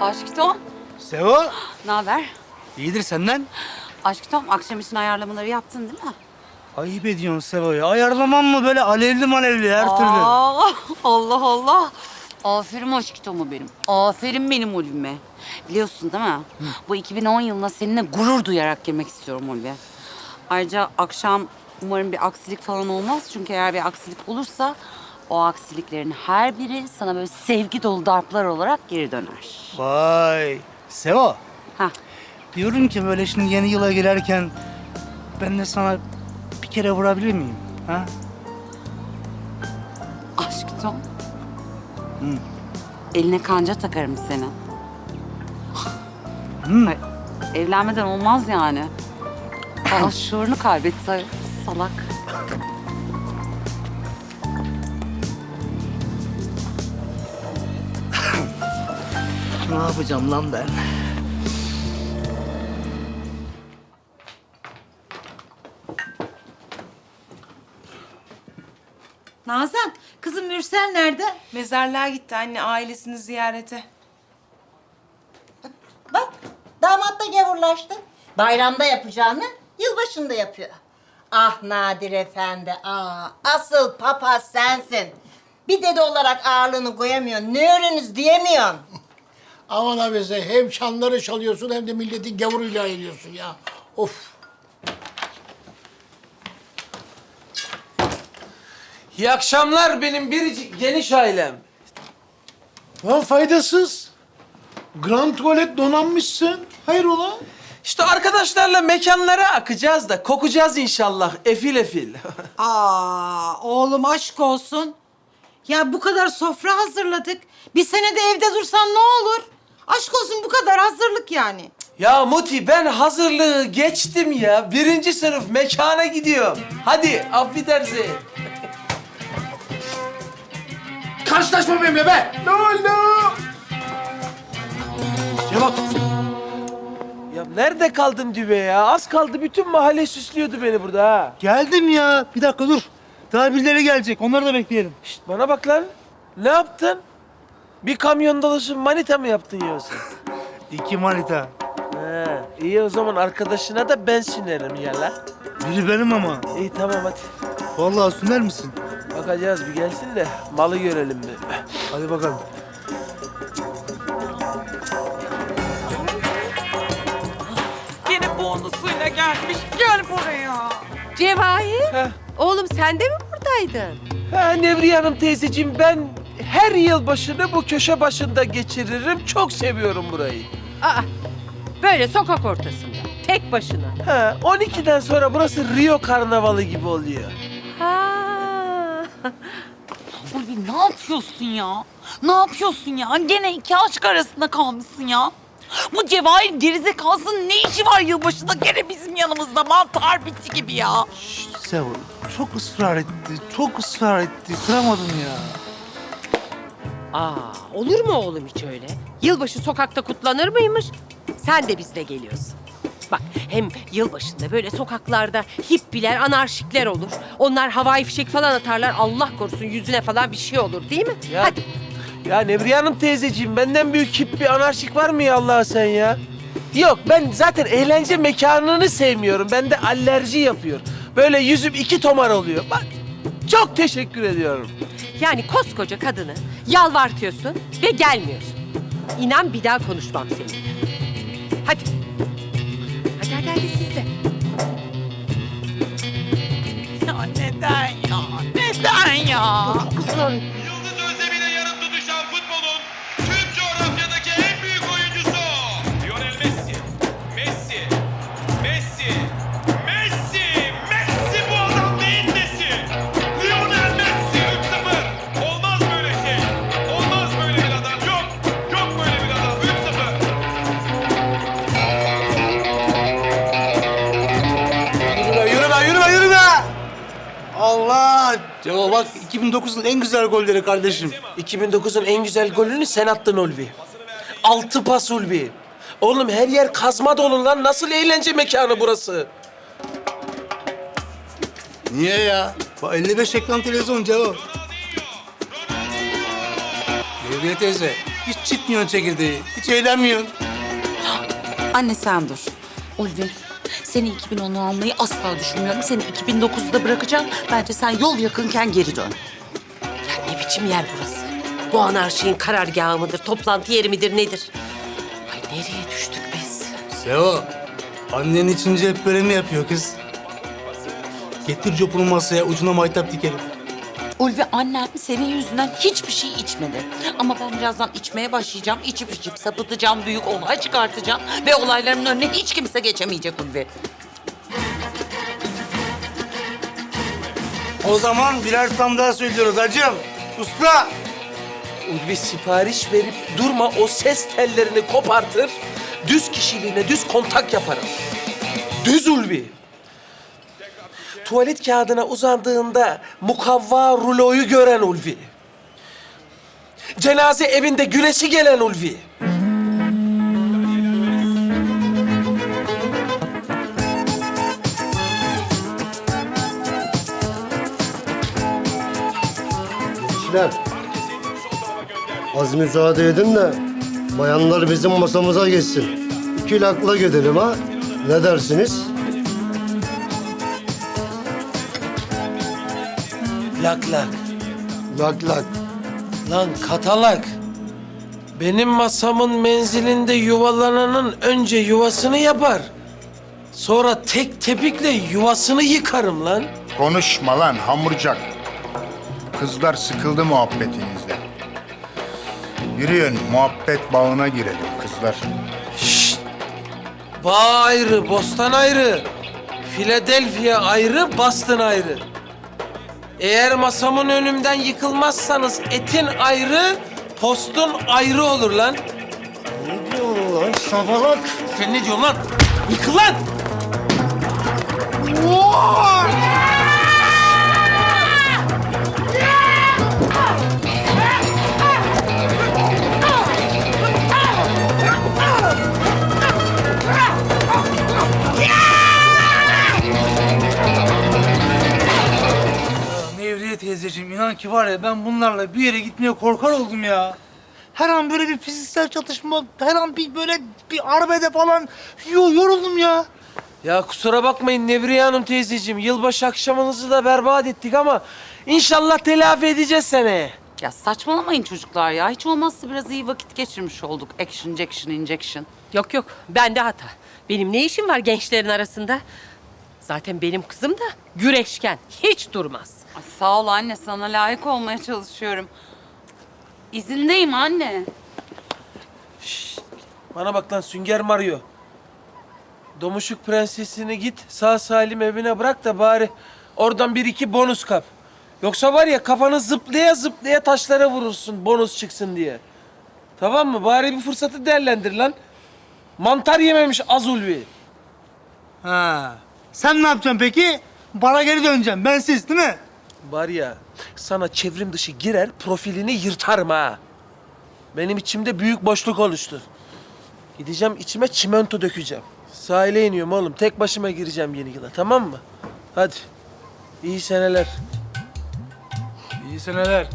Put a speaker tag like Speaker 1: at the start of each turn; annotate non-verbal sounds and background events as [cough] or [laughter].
Speaker 1: Aşkım,
Speaker 2: Sevo.
Speaker 1: ne haber?
Speaker 2: İyidir senden.
Speaker 1: Aşkım, akşam için ayarlamaları yaptın değil mi?
Speaker 2: Ayıp ediyorsun Sevo'ya. Ayarlamam mı böyle alevli malevli her türlü?
Speaker 1: Aa, Allah Allah. Aferin aşkıma benim. Aferin benim Ulvi'me. Biliyorsun değil mi? Bu 2010 yılına seninle gurur duyarak girmek istiyorum Ulvi. Ayrıca akşam umarım bir aksilik falan olmaz. Çünkü eğer bir aksilik olursa o aksiliklerin her biri sana böyle sevgi dolu darplar olarak geri döner.
Speaker 2: Vay. Sevo.
Speaker 1: Hah.
Speaker 2: Diyorum ki böyle şimdi yeni yıla girerken ben de sana bir kere vurabilir miyim? Ha?
Speaker 1: Aşkım. Eline kanca takarım seni. Ay, evlenmeden olmaz yani. Aa, şuurunu kaybetti salak.
Speaker 2: Ne yapacağım lan ben?
Speaker 3: Nazan, kızım Mürsel nerede?
Speaker 4: Mezarlığa gitti anne ailesini ziyarete.
Speaker 3: Bak, damat da gavurlaştı. Bayramda yapacağını yılbaşında yapıyor. Ah Nadir Efendi, ah asıl papaz sensin. Bir dede olarak ağırlığını koyamıyorsun, ne öğreniniz diyemiyorsun.
Speaker 5: Aman abese hem çanları çalıyorsun hem de milletin gavuruyla ayırıyorsun ya. Of.
Speaker 6: İyi akşamlar benim biricik geniş ailem.
Speaker 5: Lan faydasız. Grand tuvalet donanmışsın. Hayrola?
Speaker 6: İşte arkadaşlarla mekanlara akacağız da kokacağız inşallah efil efil. [laughs]
Speaker 3: Aa, oğlum aşk olsun. Ya bu kadar sofra hazırladık. Bir sene de evde dursan ne olur? Aşk olsun bu kadar hazırlık yani.
Speaker 6: ya Muti ben hazırlığı geçtim ya. Birinci sınıf mekana gidiyorum. Hadi affedersin. [laughs]
Speaker 5: Karşılaşma benimle be. Ne oldu? Cevat.
Speaker 6: Ya nerede kaldın dübe ya? Az kaldı bütün mahalle süslüyordu beni burada ha.
Speaker 2: Geldim ya. Bir dakika dur. Daha birileri gelecek. Onları da bekleyelim.
Speaker 6: Şişt, bana bak lan. Ne yaptın? Bir kamyon dolusu manita mı yaptın yoksa? [laughs]
Speaker 2: İki manita.
Speaker 6: He, iyi o zaman arkadaşına da ben sünerim ya la.
Speaker 2: Biri benim ama.
Speaker 6: İyi tamam hadi.
Speaker 2: Vallahi süner misin?
Speaker 6: Bakacağız bir gelsin de malı görelim bir.
Speaker 2: Hadi bakalım.
Speaker 1: Yine bonusuyla gelmiş. Gel buraya.
Speaker 7: Cevahir,
Speaker 6: Heh.
Speaker 7: oğlum sen de mi buradaydın?
Speaker 6: Ha Nevriye Hanım teyzeciğim ben her yıl başını bu köşe başında geçiririm. Çok seviyorum burayı.
Speaker 7: Aa, böyle sokak ortasında, tek başına.
Speaker 6: Ha 12'den sonra burası Rio Karnavalı gibi oluyor.
Speaker 7: Ha.
Speaker 1: Ulvi ne yapıyorsun ya? Ne yapıyorsun ya? Gene iki aşk arasında kalmışsın ya. Bu Cevahir gerizekalısının ne işi var yılbaşında gene bizim yanımızda mantar biti gibi ya.
Speaker 2: Şşt Sevo. Çok ısrar etti. Çok ısrar etti. Kıramadım ya.
Speaker 7: Aa, olur mu oğlum hiç öyle? Yılbaşı sokakta kutlanır mıymış? Sen de bizle geliyorsun. Bak hem yılbaşında böyle sokaklarda hippiler, anarşikler olur. Onlar havai fişek falan atarlar. Allah korusun yüzüne falan bir şey olur değil mi?
Speaker 6: Ya,
Speaker 7: Hadi.
Speaker 6: Ya Nevriye Hanım teyzeciğim benden büyük hip bir anarşik var mı ya Allah sen ya? Yok ben zaten eğlence mekanını sevmiyorum. Bende alerji yapıyor. Böyle yüzüm iki tomar oluyor. Bak çok teşekkür ediyorum.
Speaker 7: Yani koskoca kadını yalvartıyorsun ve gelmiyorsun. İnan bir daha konuşmam seninle. Hadi. Hadi hadi hadi siz de.
Speaker 1: Ya neden ya? Neden ya?
Speaker 2: Cevo bak 2009'un en güzel golleri kardeşim.
Speaker 6: 2009'un en güzel golünü sen attın Ulvi. Altı pas Ulvi. Oğlum her yer kazma dolu lan. Nasıl eğlence mekanı burası?
Speaker 2: Niye ya? Bak 55 ekran televizyon Cevo. Nevriye teyze, Hiç çitmiyorsun çekirdeği. Hiç eğlenmiyorsun.
Speaker 1: Anne sen dur. Ulvi, seni 2010'u almayı asla düşünmüyorum. Seni 2009'da bırakacağım. Bence sen yol yakınken geri dön.
Speaker 7: Ne biçim yer burası? Bu anarşinin karargahı mıdır, toplantı yeri midir nedir? Ay nereye düştük biz?
Speaker 2: Sevo, annen içince hep böyle mi yapıyor kız? Getir copunu masaya, ucuna maytap dikelim.
Speaker 1: Ulvi annem senin yüzünden hiçbir şey içmedi. Ama ben birazdan içmeye başlayacağım. İçip içip sapıtacağım, büyük olay çıkartacağım. Ve olaylarımın önüne hiç kimse geçemeyecek Ulvi.
Speaker 2: O zaman birer tam daha söylüyoruz hacım. Usta!
Speaker 6: Ulvi sipariş verip durma o ses tellerini kopartır. Düz kişiliğine düz kontak yaparım. Düz Ulvi. Tuvalet kağıdına uzandığında mukavva ruloyu gören Ulvi. Cenaze evinde gülesi gelen Ulvi.
Speaker 8: Gençler, az müsaade edin de bayanlar bizim masamıza geçsin. İki lakla gidelim ha. Ne dersiniz?
Speaker 6: Lak lak.
Speaker 8: Lak lak.
Speaker 6: Lan katalak. Benim masamın menzilinde yuvalananın önce yuvasını yapar. Sonra tek tepikle yuvasını yıkarım lan.
Speaker 9: Konuşma lan hamurcak. Kızlar sıkıldı muhabbetinizden. Yürüyün muhabbet bağına girelim kızlar.
Speaker 6: Şşt! Bağ ayrı, bostan ayrı. Philadelphia ayrı, Boston ayrı. Eğer masamın önümden yıkılmazsanız etin ayrı, postun ayrı olur lan.
Speaker 8: Ne diyorsun lan şabalak?
Speaker 6: Sen ne diyorsun lan? Yıkıl lan!
Speaker 2: Nevriye teyzeciğim inan ki var ya ben bunlarla bir yere gitmeye korkar oldum ya. Her an böyle bir fiziksel çatışma, her an bir böyle bir arbede falan yo, yoruldum ya.
Speaker 6: Ya kusura bakmayın Nevriye Hanım teyzeciğim. Yılbaşı akşamınızı da berbat ettik ama inşallah telafi edeceğiz seneye.
Speaker 1: Ya saçmalamayın çocuklar ya. Hiç olmazsa biraz iyi vakit geçirmiş olduk. Action, injection, injection.
Speaker 7: Yok yok, bende hata. Benim ne işim var gençlerin arasında? Zaten benim kızım da güreşken, hiç durmaz.
Speaker 1: Ay, sağ ol anne. Sana layık olmaya çalışıyorum. İzindeyim anne.
Speaker 6: Bana bak lan Sünger Mario. Domuşuk prensesini git sağ salim evine bırak da bari oradan bir iki bonus kap. Yoksa var ya kafanı zıplaya zıplaya taşlara vurursun bonus çıksın diye. Tamam mı? Bari bir fırsatı değerlendir lan. Mantar yememiş az ulvi.
Speaker 2: Ha. Sen ne yapacaksın peki? Bana geri döneceğim. Bensiz değil mi?
Speaker 6: Var ya sana çevrim dışı girer profilini yırtarım ha. Benim içimde büyük boşluk oluştu. Gideceğim içime çimento dökeceğim. Sahile iniyorum oğlum. Tek başıma gireceğim yeni yıla tamam mı? Hadi. İyi seneler.
Speaker 2: İyi seneler.